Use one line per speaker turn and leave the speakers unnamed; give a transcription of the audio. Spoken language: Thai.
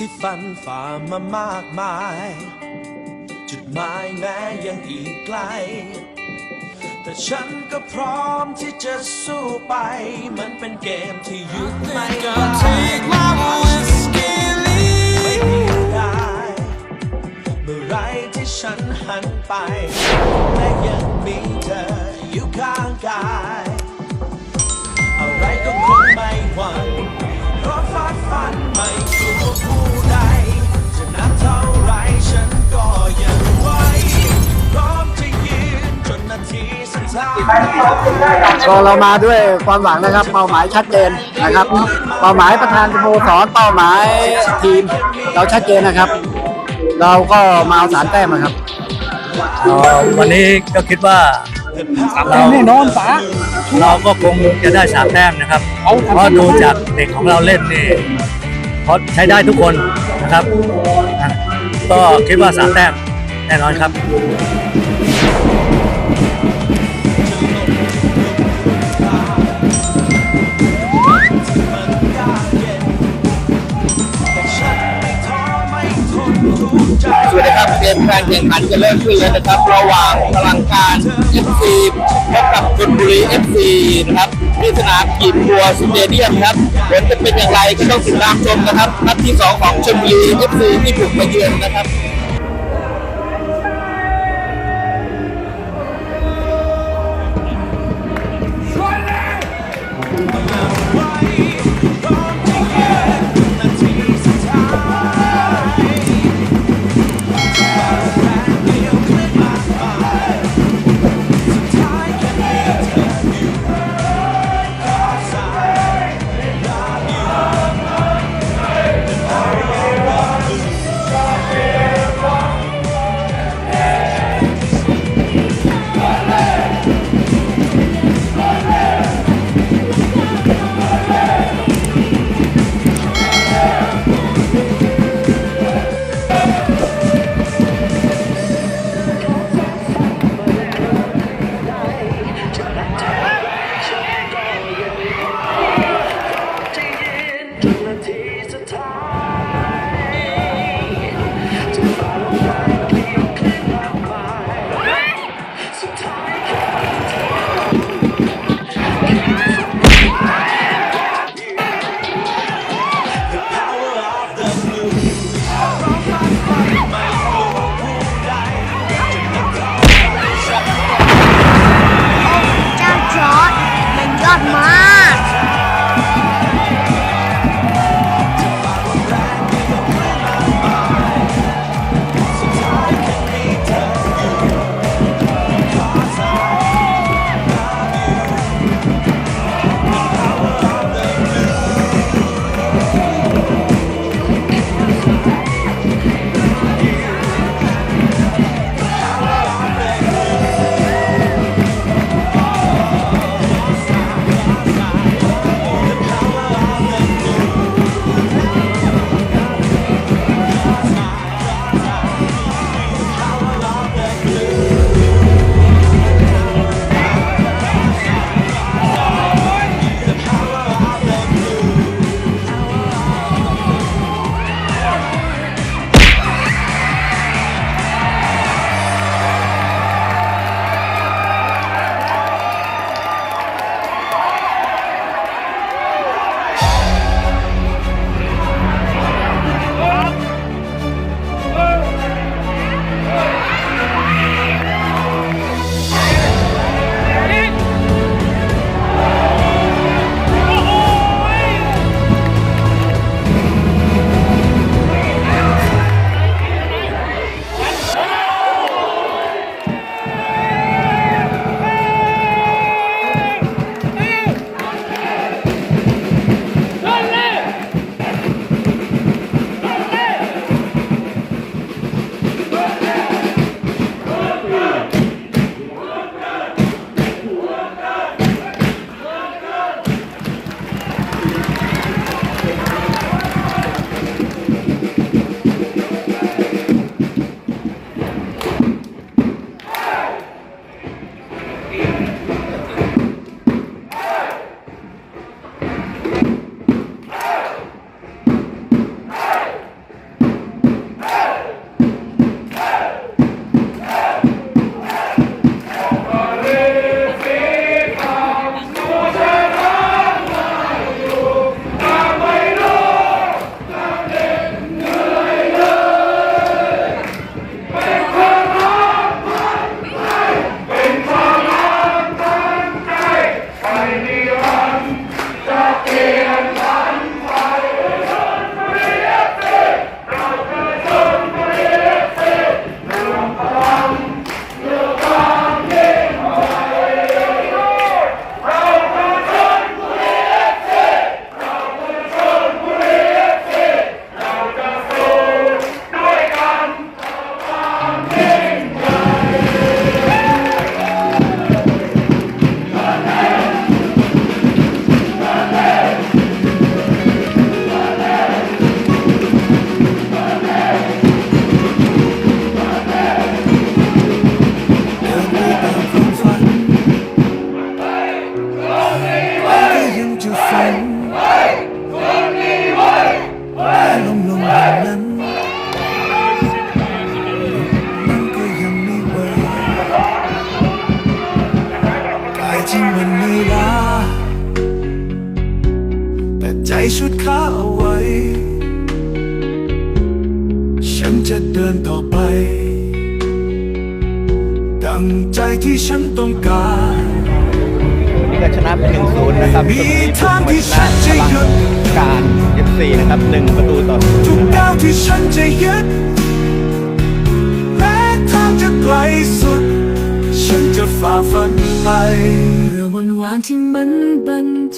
ที่ฟันฝ่ามามากมาย จุดหมายแม้ยังอีกไกล แต่ฉันก็พร้อมที่จะสู้ไป มันเป็นเกมที่ยุดไม่ได้ไม่ได้เมื่อไรที่ฉันหันไปและยังมีเธออยู่ข้างกาย อะไรก็คงไม่หวั่นาดฟันไม่กลัวผู้ใด จะนับเท่าไรฉันก็ยังไหวพร้อมจะยืนจนนาทีสุดท้าย
ก็เรามาด้วยความหวังนะครับ เป้าหมายชัดเจนนะครับ เป้าหมายประธานสโมสรเป้าหมายทีม เราชัดเจนนะครับ เราก็มาเอาสารแต้มนะครับ
เอ่อวันนี้ก็คิดว่าเรา
แน่นอนป๋า
เราก็คงจะได้สามแต้มนะครับ เพราะดูจากเด็กของเราเล่นนี่ เพราะใช้ได้ทุกคนนะครับ ก็คิดว่าสามแต้มแน่นอนครับ
การแข่งขันจะเริ่มขึ้นแล้วนะครับ ระหว่างพลังการ FC พบกับชลบุรี FC นะครับที่สนามกีบบัวสเตเดียมครับผลจะเป็นอย่างไรก็ต้องติดตามชมนะครับนัดที่สองของชลบุรี FC ที่บุกมาเยือนนะครับ
Bravo! ชุดค้าเอาไว้ ฉันจะเดินต่อไป ดังใจที่ฉันต้องการ
นี่ก็ชนะไปหนึ่งศูนย์นะครับ
มีทางที่ฉันจะหยุด
การ FC นะครับหนึ่งประตูต่อศูนย์
ทุกก้าวที่ฉันจะยึดแม้ทางจะไกลสุด ฉันจะฝ่าฟันไปเรื่องวันวานที่มันบันใจ